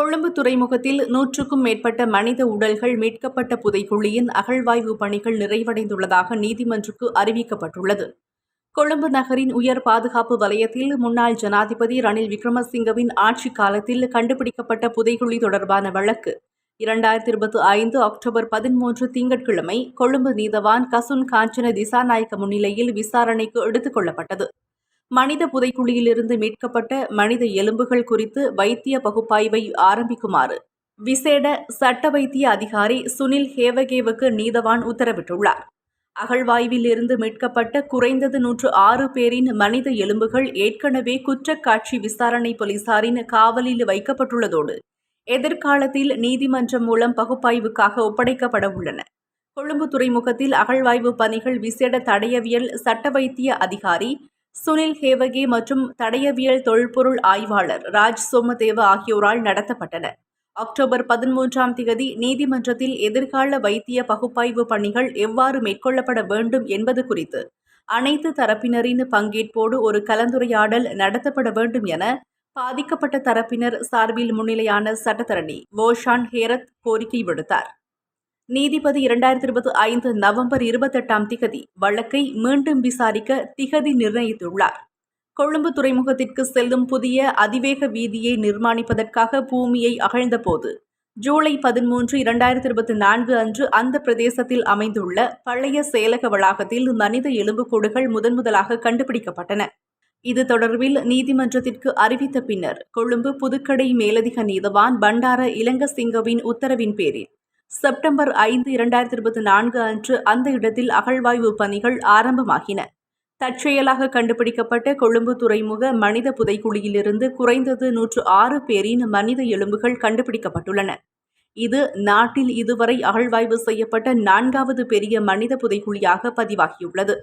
கொழும்பு துறைமுகத்தில் நூற்றுக்கும் மேற்பட்ட மனித உடல்கள் மீட்கப்பட்ட புதைக்குழியின் அகழ்வாய்வு பணிகள் நிறைவடைந்துள்ளதாக நீதிமன்றுக்கு அறிவிக்கப்பட்டுள்ளது. கொழும்பு நகரின் உயர் பாதுகாப்பு வலயத்தில் முன்னாள் ஜனாதிபதி ரணில் விக்ரமசிங்கவின் ஆட்சி காலத்தில் கண்டுபிடிக்கப்பட்ட புதைக்குழி தொடர்பான வழக்கு. இரண்டாயிரத்தி இருபத்தி ஐந்து அக்டோபர் பதிமூன்று திங்கட்கிழமை கொழும்பு நீதவான் கசுன் காஞ்சன திசாநாயக்க முன்னிலையில் விசாரணைக்கு எடுத்துக் கொள்ளப்பட்டது. மனித புதைக்குழியிலிருந்து மீட்கப்பட்ட மனித எலும்புகள் குறித்து வைத்திய பகுப்பாய்வை ஆரம்பிக்குமாறு விசேட சட்ட வைத்திய அதிகாரி சுனில் ஹேவகேவுக்கு நீதவான் உத்தரவிட்டுள்ளார். அகழ்வாய்வில் இருந்து மீட்கப்பட்ட குறைந்தது நூற்று ஆறு பேரின் மனித எலும்புகள் ஏற்கனவே குற்றக்காட்சி விசாரணை போலீசாரின் காவலில் வைக்கப்பட்டுள்ளதோடு எதிர்காலத்தில் நீதிமன்றம் மூலம் பகுப்பாய்வுக்காக ஒப்படைக்கப்பட உள்ளன. கொழும்பு துறைமுகத்தில் அகழ்வாய்வு பணிகள் விசேட தடயவியல் சட்ட வைத்திய அதிகாரி சுனில் ஹேவகே மற்றும் தடயவியல் தொல்பொருள் ஆய்வாளர் ராஜ் சோமதேவ ஆகியோரால் நடத்தப்பட்டன. அக்டோபர் பதிமூன்றாம் தேதி நீதிமன்றத்தில் எதிர்கால வைத்திய பகுப்பாய்வு பணிகள் எவ்வாறு மேற்கொள்ளப்பட வேண்டும் என்பது குறித்து அனைத்து தரப்பினரின் பங்கேற்போடு ஒரு கலந்துரையாடல் நடத்தப்பட வேண்டும் என பாதிக்கப்பட்ட தரப்பினர் சார்பில் முன்னிலையான சட்டத்தரணி வோஷான் ஹேரத் கோரிக்கை விடுத்தார். நீதிபதி இரண்டாயிரத்தி இருபத்தி ஐந்து நவம்பர் இருபத்தெட்டாம் திகதி வழக்கை மீண்டும் விசாரிக்க திகதி நிர்ணயித்துள்ளார். கொழும்பு துறைமுகத்திற்கு செல்லும் புதிய அதிவேக வீதியை நிர்மாணிப்பதற்காக பூமியை அகழ்ந்தபோது ஜூலை பதிமூன்று இரண்டாயிரத்தி இருபத்தி நான்கு அன்று அந்த பிரதேசத்தில் அமைந்துள்ள பழைய செயலக வளாகத்தில் மனித எலும்புக்கூடுகள் முதன்முதலாக கண்டுபிடிக்கப்பட்டன. இது தொடர்பில் நீதிமன்றத்திற்கு அறிவித்த பின்னர் கொழும்பு புதுக்கடை மேலதிக நீதவான் பண்டார இலங்கசிங்கவின் உத்தரவின் பேரில் செப்டம்பர் ஐந்து இரண்டாயிரத்தி இருபத்தி நான்கு அன்று அந்த இடத்தில் அகழ்வாய்வு பணிகள் ஆரம்பமாகின. தற்செயலாக கண்டுபிடிக்கப்பட்ட கொழும்பு துறைமுக மனித புதைக்குழியிலிருந்து குறைந்தது நூற்று ஆறு பேரின் மனித எலும்புகள் கண்டுபிடிக்கப்பட்டுள்ளன. இது நாட்டில் இதுவரை அகழ்வாய்வு செய்யப்பட்ட நான்காவது பெரிய மனித புதைக்குழியாக பதிவாகியுள்ளது.